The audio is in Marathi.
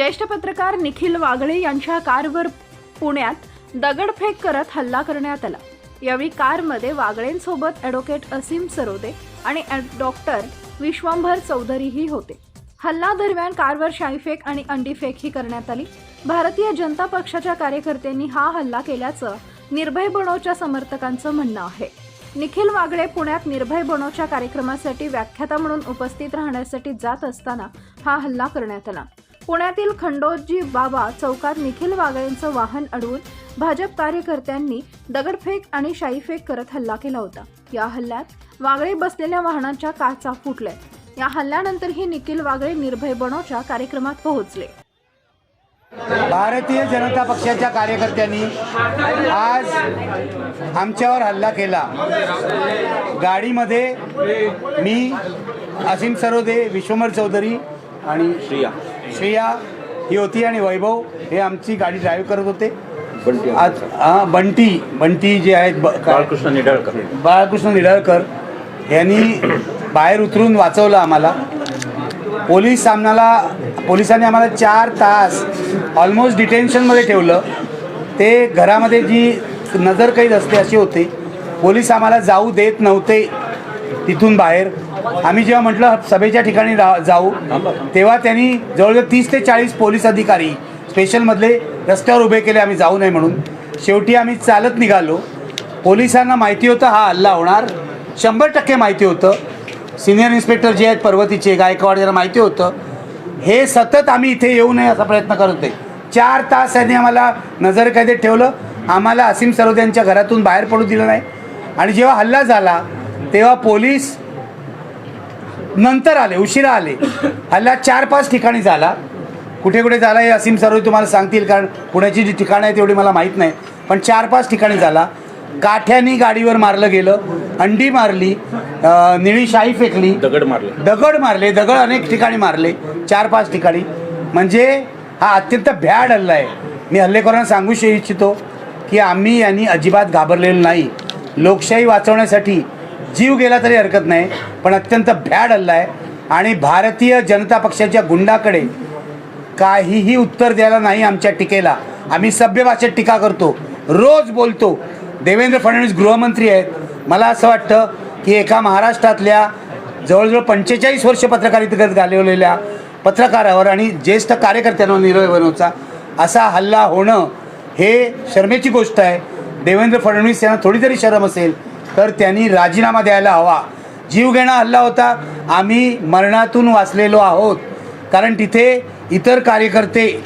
ज्येष्ठ पत्रकार निखिल वागळे यांच्या कारवर पुण्यात दगडफेक करत हल्ला करण्यात आला. यावेळी कारमध्ये वागळेंसोबत ॲडव्होकेट असीम सरोदे आणि डॉक्टर विश्वंभर चौधरीही होते. हल्ला दरम्यान कारवर शाईफेक आणि अंडीफेक ही करण्यात आली. भारतीय जनता पक्षाच्या कार्यकर्त्यांनी हा हल्ला केल्याचं निर्भय बनोच्या समर्थकांचं म्हणणं आहे. निखिल वागळे पुण्यात निर्भय बनोच्या कार्यक्रमासाठी व्याख्याता म्हणून उपस्थित राहण्यासाठी जात असताना हा हल्ला करण्यात आला. पुण्यातील खंडोजी बाबा चौकात निखिल वागळेंचं वाहन अडवून भाजप कार्यकर्त्यांनी दगडफेक आणि शाईफेक करत हल्ला केला होता. या हल्ल्यात वागळे बसलेल्या वाहनाच्या काचा फुटल्या. या हल्ल्यानंतरही निखिल वागळे निर्भय बनोच्या कार्यक्रमात पोहोचले. भारतीय जनता पक्षाच्या कार्यकर्त्यांनी आज आमच्यावर हल्ला केला. गाडीमध्ये मी असीम सरोदे विश्वमर चौधरी आणि श्रिया. श्रेया ही होती आणि वैभव हे आमची गाडी ड्राईव्ह करत होते. आज हा, बंटी बंटी जे आहेत ब- काय- बाळकृष्ण निडळकर. बाळकृष्ण निडळकर यांनी बाहेर उतरून वाचवलं आम्हाला. पोलीस आम्हाला पोलिसांनी आम्हाला चार तास ऑलमोस्ट डिटेन्शनमध्ये ठेवलं. ते घरामध्ये जी नजरकैद असते अशी होते. पोलीस आम्हाला जाऊ देत नव्हते. तिथून बाहेर. आम्ही जेव्हा म्हटलं सभेच्या ठिकाणी रा जाऊ. तेव्हा त्यांनी जवळजवळ तीस ते चाळीस पोलीस अधिकारी स्पेशलमधले रस्त्यावर उभे केले आम्ही जाऊ नये म्हणून. शेवटी आम्ही चालत निघालो. पोलिसांना माहिती होतं हा हल्ला होणार. शंभर टक्के माहिती होतं. सिनियर इन्स्पेक्टर जे आहेत पर्वतीचे गायकवाड यांना माहिती होतं हे सतत आम्ही इथे येऊ नये असा प्रयत्न करत होते. चार तास यांनी आम्हाला नजरकैदेत ठेवलं. आम्हाला असीम सरोद यांच्या घरातून बाहेर पडू दिलं नाही. आणि जेव्हा हल्ला झाला तेव्हा पोलीस नंतर आले उशिरा आले. हल्ला चार पाच ठिकाणी झाला. कुठे कुठे झाला हे असीम सरोदे तुम्हाला सांगतील कारण पुण्याची जी ठिकाणं आहेत तेवढी मला माहीत नाही. पण चार पाच ठिकाणी झाला. काठ्यानी गाडीवर मारलं गेलं अंडी मारली निळी शाई फेकली दगड मारले. दगड मारले दगड अनेक ठिकाणी मारले चार पाच ठिकाणी. म्हणजे हा अत्यंत भ्याड हल्ला आहे. मी हल्लेखोरांना सांगू श- इच्छितो की आम्ही यांनी अजिबात घाबरलेलो नाही. लोकशाही वाचवण्यासाठी जीव गेला तरी हरकत नाही पण अत्यंत भ्याड हल्ला आहे. आणि भारतीय जनता पक्षाच्या गुंडाकडे काहीही उत्तर द्यायला नाही आमच्या टीकेला. आम्ही सभ्य भाषेत टीका करतो रोज बोलतो. देवेंद्र फडणवीस गृहमंत्री आहेत. मला असं वाटतं की एका महाराष्ट्रातल्या जवळजवळ पंचेचाळीस वर्ष पत्रकारितेत घालवलेल्या पत्रकारावर आणि ज्येष्ठ कार्यकर्त्यांवर निरोय बनवचा असा हल्ला होणं हे शर्मेची गोष्ट आहे. देवेंद्र फडणवीस यांना थोडी तरी शरम असेल तर त्यांनी राजीनामा द्यायला हवा. जीवघेणा हल्ला होता. आम्ही मरणातून वाचलेलो आहोत. कारण तिथे इतर कार्यकर्ते